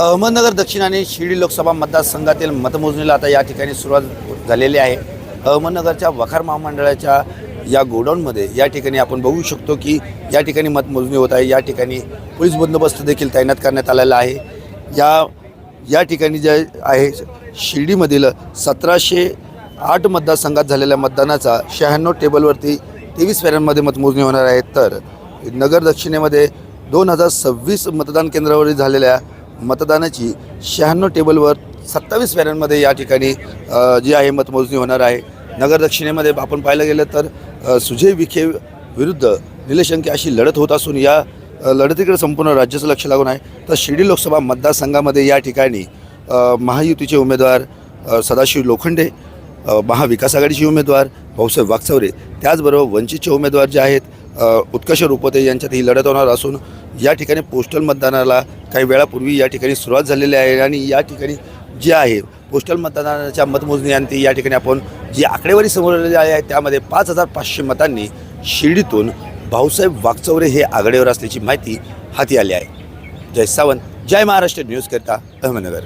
अहमदनगर दक्षिण आणि शिर्डी लोकसभा मतदारसंघातील मतमोजणीला आता या ठिकाणी सुरुवात झालेली आहे. अहमदनगरच्या वखार महामंडळाच्या या गोडाऊनमध्ये या ठिकाणी आपण बघू शकतो की या ठिकाणी मतमोजणी होत आहे. या ठिकाणी पोलीस बंदोबस्त देखील तैनात करण्यात आलेला आहे. या या ठिकाणी जे आहे शिर्डीमधील सतराशे आठ मतदारसंघात झालेल्या मतदानाचा शहाण्णव टेबलवरती तेवीस फेऱ्यांमध्ये मतमोजणी होणार आहे. तर नगर दक्षिणेमध्ये दोन हजार सव्वीस मतदान केंद्रावर झालेल्या मतदानाची शहाण्णव टेबलवर सत्तावीस फेऱ्यांमध्ये या ठिकाणी जी आहे मतमोजणी होणार आहे. नगर दक्षिणेमध्ये आपण पाहायला गेलं तर सुजय विखे विरुद्ध निलेश अंके अशी लढत होत असून या लढतीकडे संपूर्ण राज्याचं लक्ष लागून आहे. तर शिर्डी लोकसभा मतदारसंघामध्ये या ठिकाणी महायुतीचे उमेदवार सदाशिव लोखंडे महाविकास आघाडीचे उमेदवार भाऊसाहेब वागचौरे त्याचबरोबर वंचितचे उमेदवार जे आहेत उत्कर्ष रुपते यांच्यात ही लढत होणार असून या ठिकाणी पोस्टल मतदानाला काही वेळापूर्वी या ठिकाणी सुरुवात झालेली आहे आणि या ठिकाणी जे आहे पोस्टल मतदानाच्या मतमोजणीअंती या ठिकाणी आपण जी आकडेवारी समोर आलेली आहे त्यामध्ये पाच हजार पाचशे मतांनी शिर्डीतून भाऊसाहेब वागचौरे हे आघाडीवर असल्याची माहिती हाती आली आहे. जय सावंत जय महाराष्ट्र न्यूजकरिता अहमदनगर.